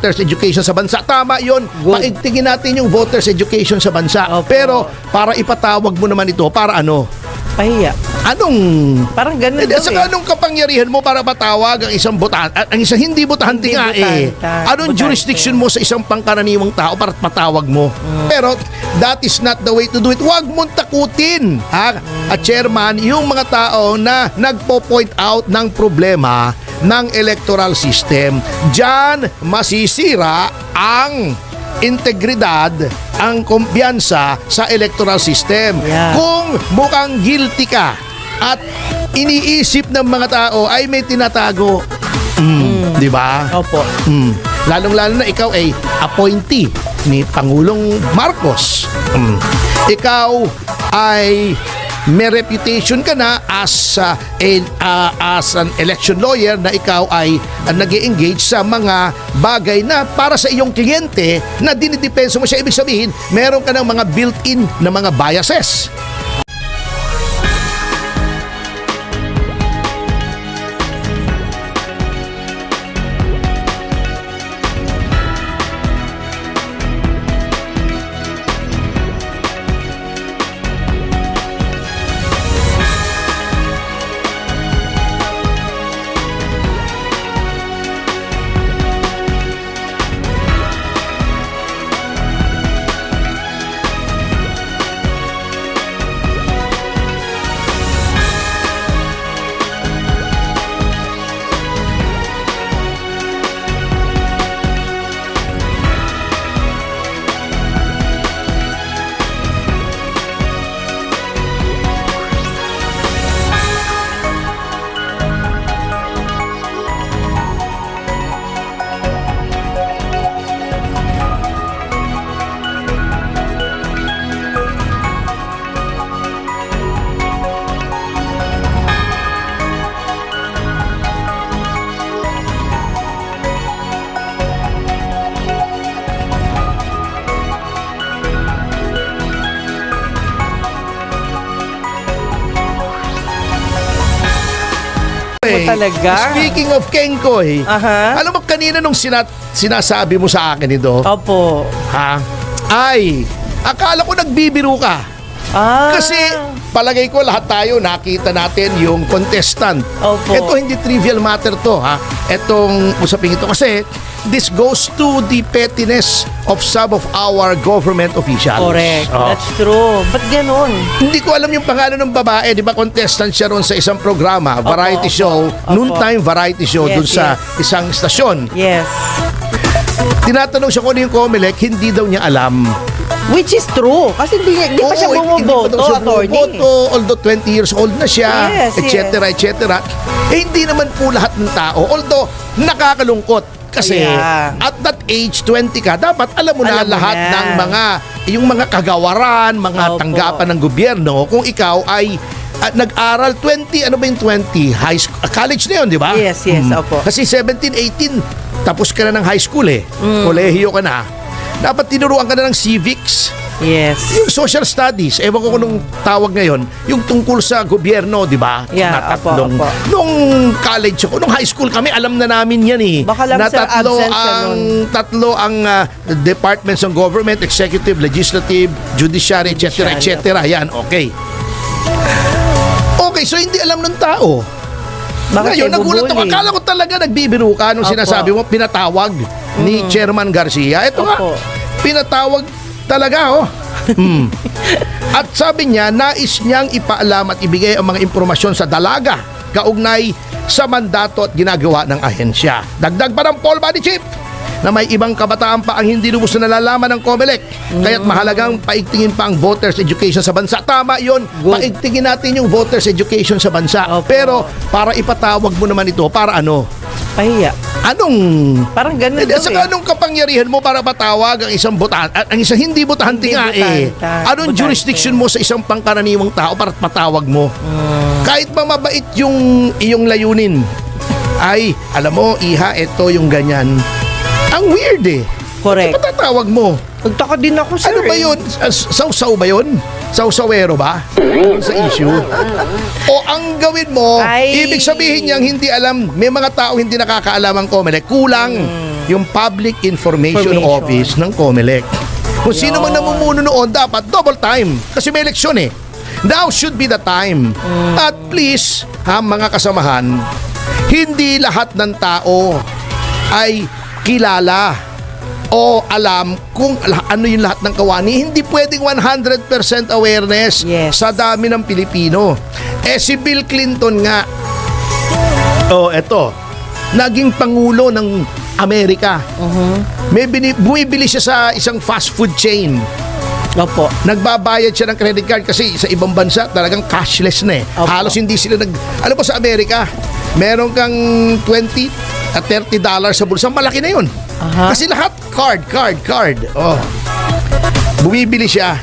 voters education sa bansa. Tama yon. Paigtingin natin yung voters education sa bansa. Opo. Pero para ipatawag mo naman ito, para ano? Pahiya. Anong Parang ganun Hindi, daw saka eh. anong kapangyarihan mo para matawag ang isang botahan, ang isang hindi botahante Hindi nga eh. Anong botante. jurisdiction mo sa isang pangkaraniwang tao para matawag mo? Mm. Pero that is not the way to do it. Huwag mong takutin, ha? At chairman, yung mga tao na nagpo-point out ng problema ng electoral system. Diyan masisira ang integridad, ang kumpiyansa sa electoral system. Yeah. Kung mukhang guilty ka at iniisip ng mga tao ay may tinatago. Mm, Di ba? Opo. Mm. Lalong-lalo na ikaw ay appointee ni Pangulong Marcos. Mm. Ikaw ay may reputation ka na as uh, a- uh, as an election lawyer na ikaw ay uh, nag engage sa mga bagay na para sa iyong kliyente na dinidepensa mo siya. Ibig sabihin, meron ka ng mga built-in na mga biases. Talaga? Speaking of Kengkoy, Aha. alam mo kanina nung sina- sinasabi mo sa akin ito, Opo. ha? Ay, akala ko nagbibiro ka. Ah. Kasi palagay ko lahat tayo nakita natin yung contestant. Opo. Ito hindi trivial matter to ha. Itong usaping ito kasi this goes to the pettiness of some of our government officials. Correct. Oh. That's true. Ba't ganun? Hindi ko alam yung pangalan ng babae, di ba contestant siya ron sa isang programa, variety opo. show, Opo. noontime variety show Yes, dun sa yes. isang istasyon. Yes. Tinatanong siya kung ano yung Comelec, hindi daw niya alam. Which is true. Kasi hindi, hindi pa siya bumoboto, attorney. bumoboto, although 20 years old na siya, Yes, et cetera, et cetera. Eh, hindi naman po lahat ng tao. Although, nakakalungkot. Kasi Yeah. at that age, 20 ka, dapat alam mo na Alam mo lahat na. ng mga, yung mga kagawaran, mga Opo. tanggapan ng gobyerno, kung ikaw ay at nag-aral 20, ano ba yung 20? High school, college na yun, di ba? Yes, yes, opo. Kasi 17, 18, tapos ka na ng high school eh. Mm. Kolehiyo ka na. Dapat tinuruan ka na ng civics, Yes. yung social studies, ewan ko kung nung tawag ngayon, yung tungkol sa gobyerno, di ba? Yeah, na tatlong, apo. Nung college ako, nung high school kami, alam na namin yan eh. Baka lang, na sir, tatlo ang, tatlo ang ah, departments ng government, executive, legislative, judiciary, etc. Etc. Yan, okay. Okay, so hindi alam ng tao. Bakit Ngayon, nagulat ako. Akala ko talaga nagbibiro ka nung Opo. sinasabi mo, pinatawag ni Chairman Garcia. Ito nga, Opo. pinatawag talaga, oh. Hmm. At sabi niya, nais niyang ipaalam at ibigay ang mga impormasyon sa dalaga kaugnay sa mandato at ginagawa ng ahensya. Dagdag pa ng Paul Body Chief na may ibang kabataan pa ang hindi lubos na nalalaman ng COMELEC. Kaya't mahalagang paigtingin pa ang voters education sa bansa. Tama yon. Paigtingin natin yung voters education sa bansa. Opo. Pero para ipatawag mo naman ito, para ano? Pahiya. Anong Parang ganun daw eh. anong kapangyarihan mo para matawag ang isang botahan, ang isang hindi botahante Hindi nga eh. Anong botante. jurisdiction mo sa isang pangkaraniwang tao para matawag mo? Hmm. Kahit ba mabait yung iyong layunin, ay, alam mo, iha, ito yung ganyan. Ang weird eh. Correct. Patatawag mo. Nagtaka din ako, sir. Ano ba eh. yun? Sausaw ba yun? Sausawero ba? Sa issue. O ang gawin mo, Ay. ibig sabihin niyang hindi alam, may mga tao hindi nakakaalam ang Comelec. Kulang. yung Public Information, Information. Office ng COMELEC. Kung sino man namumuno noon, dapat double time. Kasi may eleksyon eh. Now should be the time. Mm. At please, ha, mga kasamahan, hindi lahat ng tao ay kilala o alam kung ano yung lahat ng kawani. Hindi pwedeng 100% awareness Yes. sa dami ng Pilipino. Eh si Bill Clinton nga, oh eto, naging pangulo ng Amerika. May bini- bumibili siya sa isang fast food chain. Opo. Nagbabayad siya ng credit card kasi sa ibang bansa talagang cashless na eh. Opo. Halos hindi sila nag... Alam mo sa Amerika, meron kang 20 at 30 dollars sa bulsa. Malaki na yun. Aha. Kasi lahat card, card, card. Oh. Bumibili siya.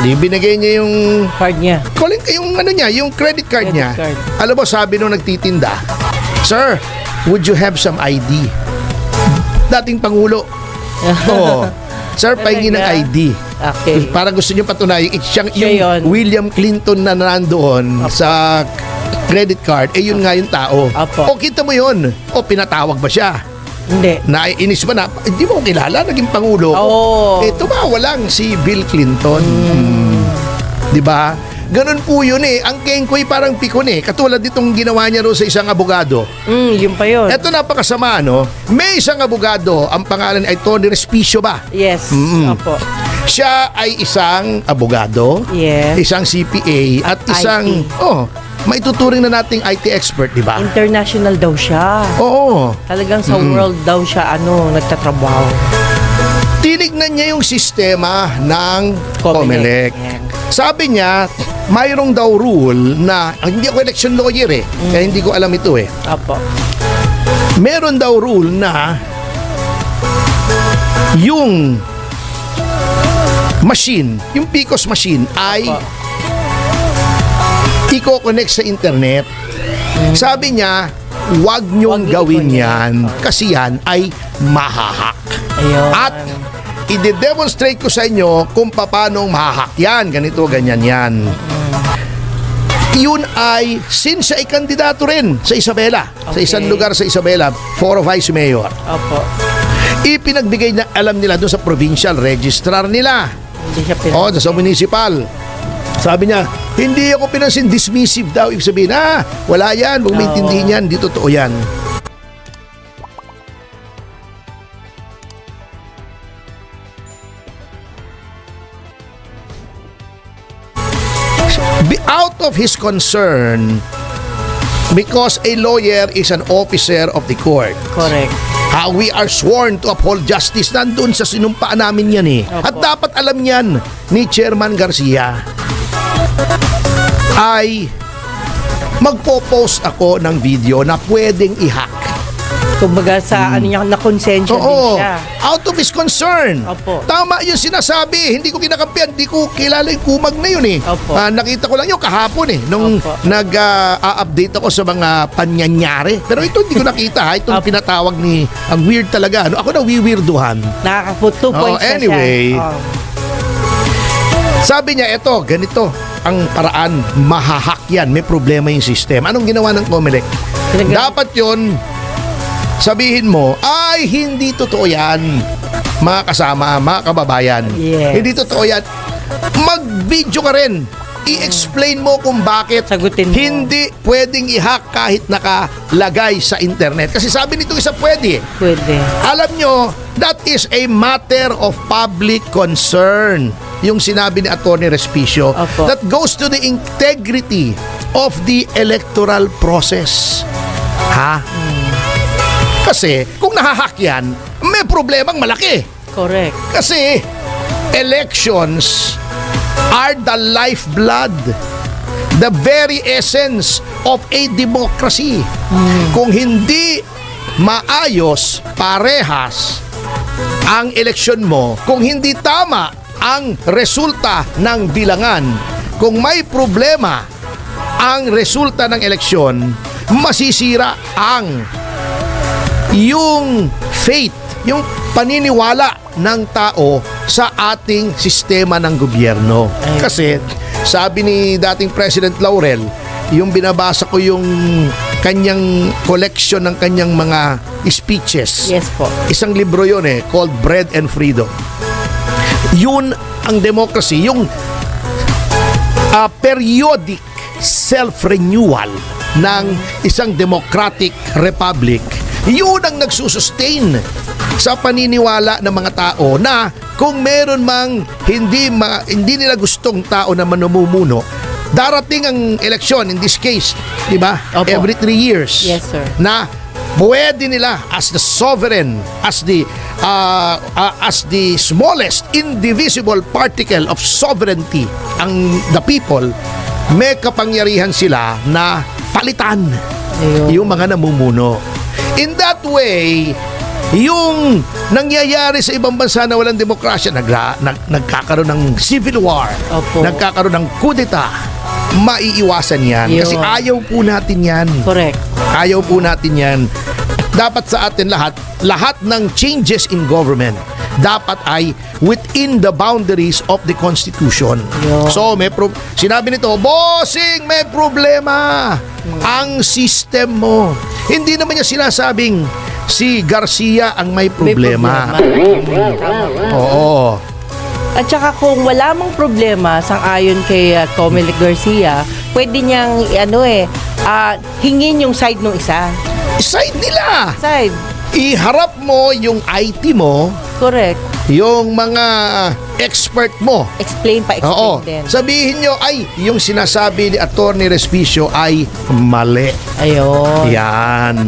Di binigay niya yung Card niya. calling yung ano niya, yung credit card Credit niya. card. Alam mo, sabi nung nagtitinda, Sir, would you have some ID? Dating Pangulo. Oo. Sir, pahingi ng Talaga? ID. Okay. Para gusto niyo patunayan, it's siyang, Siya yung yun. William Clinton na nandoon sa credit card, eh yun nga yung tao. Apo. O kita mo yun. O pinatawag ba siya? Hindi. Naiinis ba na? Hindi mo kilala, naging Pangulo. Oo. Eh, tumawa lang si Bill Clinton. Mm. Di ba? Ganun po yun eh. Ang kengkoy parang pikon eh. Katulad ditong ginawa niya ro sa isang abogado. Mm, yun pa yun. Eto napakasama, no? May isang abogado, ang pangalan ay Tony Respicio ba? Yes. Mm. Opo. Siya ay isang abogado, Yes. isang CPA, at At isang, IT. oh, maituturing na nating IT expert, di ba? International daw siya. Oo. Talagang sa Mm. world daw siya ano, nagtatrabaho. Tinignan niya yung sistema ng Comelec. COMELEC. Sabi niya, mayroong daw rule na, ang hindi ako election lawyer eh, kaya hindi ko alam ito eh. Opo. Meron daw rule na yung machine, yung PCOS machine ay Opo. I-connect sa internet. Sabi niya, wag niyong gawin yan kasi yan ay mahahak. Ayun. At i-demonstrate ko sa inyo kung paano mahahak yan. Ganito, ganyan yan. Yun ay, since siya ay kandidato rin sa Isabela, sa Okay. isang lugar sa Isabela, for vice mayor, Opo. ipinagbigay na alam nila doon sa provincial registrar nila. Hindi siya pinag- O, sa municipal. Sabi niya, hindi ako pinansin, dismissive daw. Ibig sabihin, ah, wala yan, huwag Oo. maintindihin yan, di totoo yan. Be out of his concern because a lawyer is an officer of the court. Correct. How we are sworn to uphold justice. Nandun sa sinumpaan namin yan eh. Opo. At dapat alam yan ni Chairman Garcia ay magpo-post ako ng video na pwedeng i-hack. Kumbaga sa ano niya, nakonsensya din Hmm. Siya. Out of his concern. Opo. Tama yung sinasabi. Hindi ko kinakampihan. Hindi ko kilala yung kumag na yun eh. Opo. Ah, nakita ko lang yun kahapon eh. Nung nag-update ako sa mga panyanyari. Pero ito hindi ko nakita ha. Itong Opo. pinatawag ni... Ang weird talaga. Ano? Ako na wiwirduhan. Nakaka-put two Oh, points na anyway. siya. Oh. Sabi niya, eto, ganito ang paraan, mahahak yan, may problema yung system. Anong ginawa ng Comelec? Dapat yon sabihin mo, ay, hindi totoo yan, mga kasama, mga kababayan. Yes. Hindi totoo yan. Mag-video ka rin. I-explain mo kung bakit Sagutin mo. hindi pwedeng i-hack kahit nakalagay sa internet. Kasi sabi nito isa pwede. Pwede. Alam nyo, that is a matter of public concern. Yung sinabi ni Atty. Respicio, Opo. that goes to the integrity of the electoral process. Ha? Kasi kung nahahack yan, may problemang malaki. Correct. Kasi elections are the lifeblood, the very essence of a democracy. Kung hindi maayos, parehas ang eleksyon mo, kung hindi tama ang resulta ng bilangan, kung may problema ang resulta ng eleksyon, masisira ang yung faith, yung paniniwala ng tao sa ating sistema ng gobyerno. Kasi sabi ni dating President Laurel, yung binabasa ko yung kanyang collection ng kanyang mga speeches. Yes po. Isang libro yon eh, called Bread and Freedom. Yun ang democracy, yung ah, periodic self-renewal ng isang democratic republic. Yun ang nagsusustain sa paniniwala ng mga tao na kung meron mang hindi ma, hindi nila gustong tao na manumumuno, darating ang eleksyon in this case, 'di ba? Every three years. Yes, sir. Na pwede nila as the sovereign, as the uh, uh, as the smallest indivisible particle of sovereignty ang the people, may kapangyarihan sila na palitan Ayun. yung mga namumuno. In that way, yung nangyayari sa ibang bansa na walang demokrasya, nagla, nag, nagkakaroon ng civil war, Opo. nagkakaroon ng kudeta, maiiwasan yan. Kasi Yun. ayaw po natin yan. Correct. Ayaw po natin yan. Dapat sa atin lahat, lahat ng changes in government dapat ay within the boundaries of the Constitution. Yun. So, may pro- sinabi nito, Bossing, may problema ang system mo. Hindi naman niya sinasabing si Garcia ang may May problema. problema. Tama. Oo. At saka kung wala mang problema sang ayon kay uh, Comelec Garcia, pwede niyang ano eh ah, hingin yung side ng isa. Side nila. Side. Iharap mo yung IT mo, Correct. yung mga expert mo, Explain pa explain Oo. din. Sabihin nyo, ay, yung sinasabi ni Attorney Respicio ay mali. Ayun. Yan.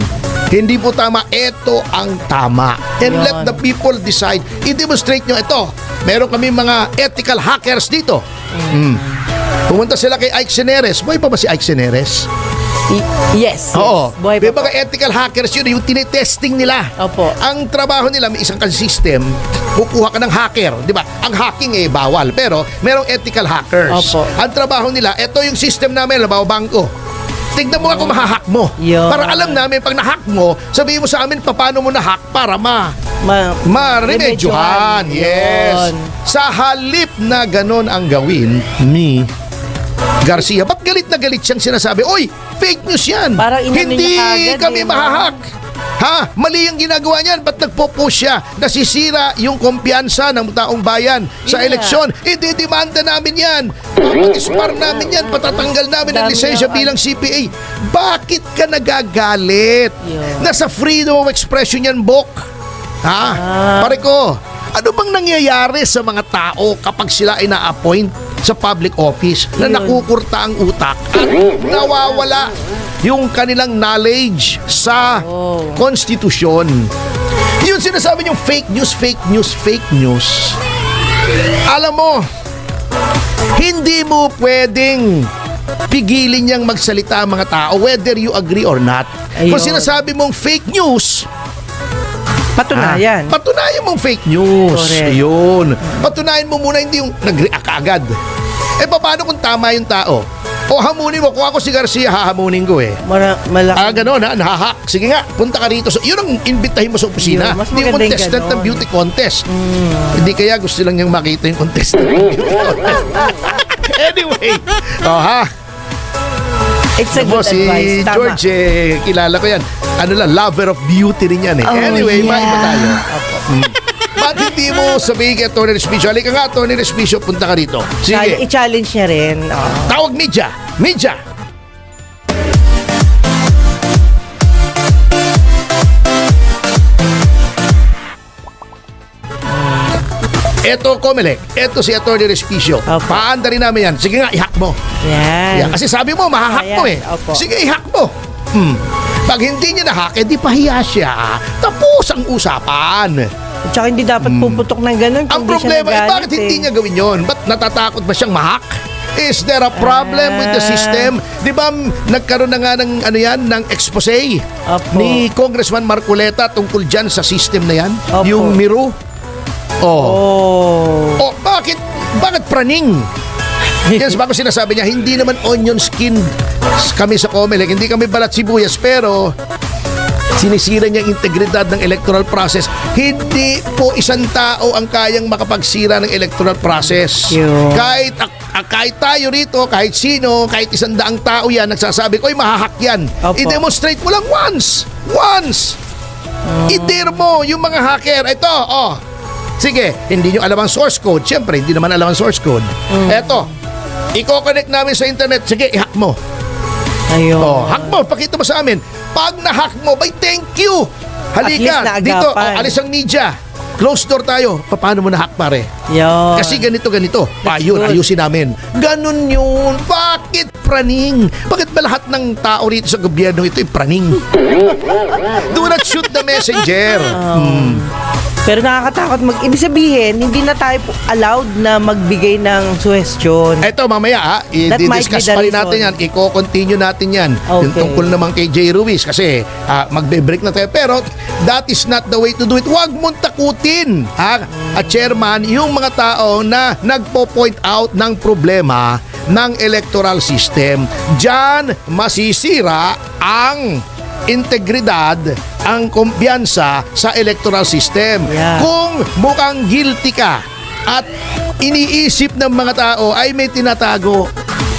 Hindi po tama. Ito ang tama. And Yan. let the people decide. I-demonstrate nyo ito. Meron kami mga ethical hackers dito. Mm. Pumunta sila kay Ike Seneres. Buhay pa ba si Ike Seneres? Y- yes. Oo. yes. Buhay May pa po. mga ethical hackers yun. Yung tinetesting nila. Opo. Ang trabaho nila, may isang kasi system, kukuha ka ng hacker. Di ba? Ang hacking eh, bawal. Pero merong ethical hackers. Opo. Ang trabaho nila, ito yung system namin, labaw bangko. Tignan mo ako mahahack mo. Yun. Para alam namin, pag nahack mo, sabihin mo sa amin paano mo nahack para ma Ma- ma-remedyohan. Yes. Yun. Sa halip na ganon ang gawin ni Garcia. Ba't galit na galit siyang sinasabi, Oy, fake news yan. Parang Hindi niya kagad kami eh, no? mahahack. Ha? Mali ang ginagawa niyan. Ba't nagpo-post siya? Nasisira yung kumpiyansa ng taong bayan sa Yeah. eleksyon. Ididemanda namin yan. Papatispar namin yan. Patatanggal namin ang Dami lisensya ng- bilang CPA. Bakit ka nagagalit? Yeah. Nasa freedom of expression yan, Bok. Ha? Ah. Pare ko, ano bang nangyayari sa mga tao kapag sila ay na-appoint sa public office na nakukurta ang utak at nawawala yung kanilang knowledge sa Oh. konstitusyon. Yun sinasabi yung fake news, fake news, fake news. Alam mo, hindi mo pwedeng pigilin niyang magsalita ang mga tao whether you agree or not. Kung Ayun. sinasabi mong fake news, Patunayan. Ah, patunayan mong fake news. Correct. Yun. Patunayan mo muna hindi yung nag-react agad. Eh paano kung tama yung tao? O hamunin mo. Kung ako si Garcia, hahamunin ko eh. Mara, malaki. Ah, gano'n ha, nahahak. Sige nga, punta ka rito. So, yun ang imbitahin mo sa opisina. Yun, mas Hindi yung contestant ng. Mm. beauty contest. Hindi kaya gusto lang niyang makita yung contestant ng beauty contest. anyway, oh ha, It's a mo good si advice. Tama. George, eh, kilala ko yan. Ano lang, lover of beauty rin yan eh. Oh, anyway, yeah. maiba tayo. Opo. Ba't hindi mo sabihin kay Tony Respicio? Halika nga, Tony Respicio, punta ka rito. Sige, I-challenge niya rin. Oo. tawag media. Media. Eto, Comelec. Eto si Atty. Respicio. Opo. Paanda rin namin yan. Sige nga, ihack mo. Yan. Yeah, kasi sabi mo, mahahack Ayan, mo eh. opo. Sige, ihack mo. Hmm. Pag hindi niya nahack, eh di pahiya siya. Tapos ang usapan. At saka hindi dapat puputok ng ganun. Hmm. Ang kung di siya problema, eh, nagalit bakit hindi eh. niya gawin yon? Ba't natatakot ba siyang mahack? Is there a problem with the Ah. system? Di ba m- nagkaroon na nga ng ano yan, ng expose Opo. ni Congressman Marcoleta tungkol dyan sa system na yan? Opo. Yung Miro? Oh. Oh. Oh, bakit? Bakit praning? Yes, bako sinasabi niya, hindi naman onion skin kami sa Comelec. Hindi kami balat sibuyas, pero sinisira niya ang integridad ng electoral process. Hindi po isang tao ang kayang makapagsira ng electoral process. Kahit ak- ah, kahit tayo rito, kahit sino, kahit isang daang tao yan, nagsasabi, oy, mahahak yan. Opo. I-demonstrate mo lang once. Once. I-dare mo yung mga hacker. Ito, oh. Sige, hindi nyo alam ang source code. Siyempre, hindi naman alam ang source code. Eto, i-connect namin sa internet. Sige, i-hack mo. Ayun. Oh, hack mo, pakita mo sa amin. Pag na-hack mo, by thank you. Halika, dito, oh, alis ang media. Close door tayo. Pa- Paano mo na-hack pare? Yun. Kasi ganito, ganito. Pa, yun, ayusin namin. Ganun yun. Bakit praning? Bakit ba lahat ng tao rito sa gobyerno ito ay praning? Do not shoot the messenger. Hmm. Pero nakakatakot mag... Ibig sabihin, hindi na tayo allowed na magbigay ng suggestion. Eto, mamaya ha, That might i-discuss pa rin natin yan. Iko-continue natin yan. Yung Okay. tungkol naman kay Jay Ruiz kasi ah, magbe-break na tayo. Pero that is not the way to do it. Huwag mong takutin, ha? At chairman, yung mga tao na nagpo-point out ng problema ng electoral system. Diyan masisira ang integridad, ang kumpiyansa sa electoral system. Yeah. Kung mukhang guilty ka at iniisip ng mga tao ay may tinatago.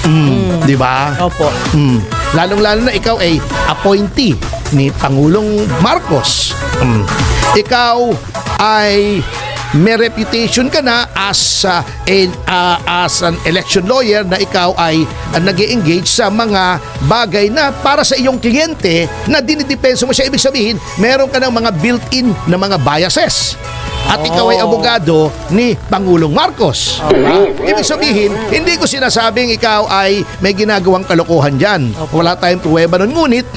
Mm, Di ba? Opo. Mm. Lalong-lalo na ikaw ay appointee ni Pangulong Marcos. Mm. Ikaw ay may reputation ka na as uh, a- uh, as an election lawyer na ikaw ay uh, nag engage sa mga bagay na para sa iyong kliyente na dinidepensa mo siya. Ibig sabihin, meron ka ng mga built-in na mga biases. At ikaw ay Oh. abogado ni Pangulong Marcos. Ibig sabihin, hindi ko sinasabing ikaw ay may ginagawang kalokohan dyan. Wala tayong pruweba nun. Ngunit,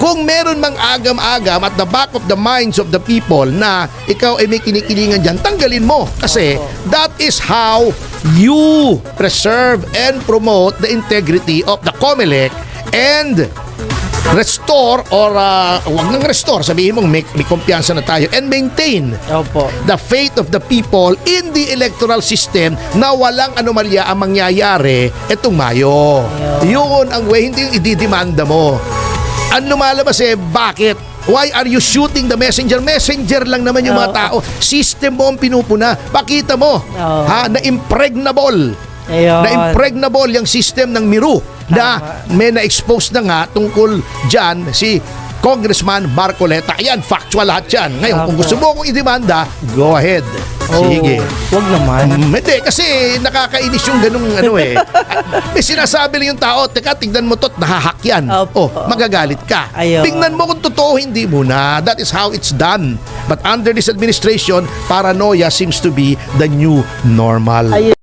kung meron mang agam-agam at the back of the minds of the people na ikaw ay may kinikilingan dyan, tanggalin mo. Kasi that is how you preserve and promote the integrity of the COMELEC and restore or uh, wag nang restore sabihin mong may, may kumpiyansa na tayo and maintain Opo. the faith of the people in the electoral system na walang anomalya ang mangyayari etong Mayo. Yun ang way, hindi yung ididimanda mo. Ang lumalabas eh, bakit? Why are you shooting the messenger? Messenger lang naman yung mga Oo. tao. System mo ang pinupuna. Pakita mo. Oo. Ha, na impregnable. Ayun. Na impregnable yung system ng Miru na may na-expose na nga tungkol dyan si Congressman Barcoleta. Ayan, factual lahat yan. Ngayon, kung Tama. gusto mo akong idemanda, go ahead. Oh, Sige. Wag naman. Mm, hindi, kasi nakakainis yung ganung ano eh. May sinasabi lang yung tao, teka, tignan mo to't nahahack yan. Opo. Oh, magagalit ka. Ayun. Tingnan mo kung totoo, hindi muna. That is how it's done. But under this administration, paranoia seems to be the new normal. Ayun.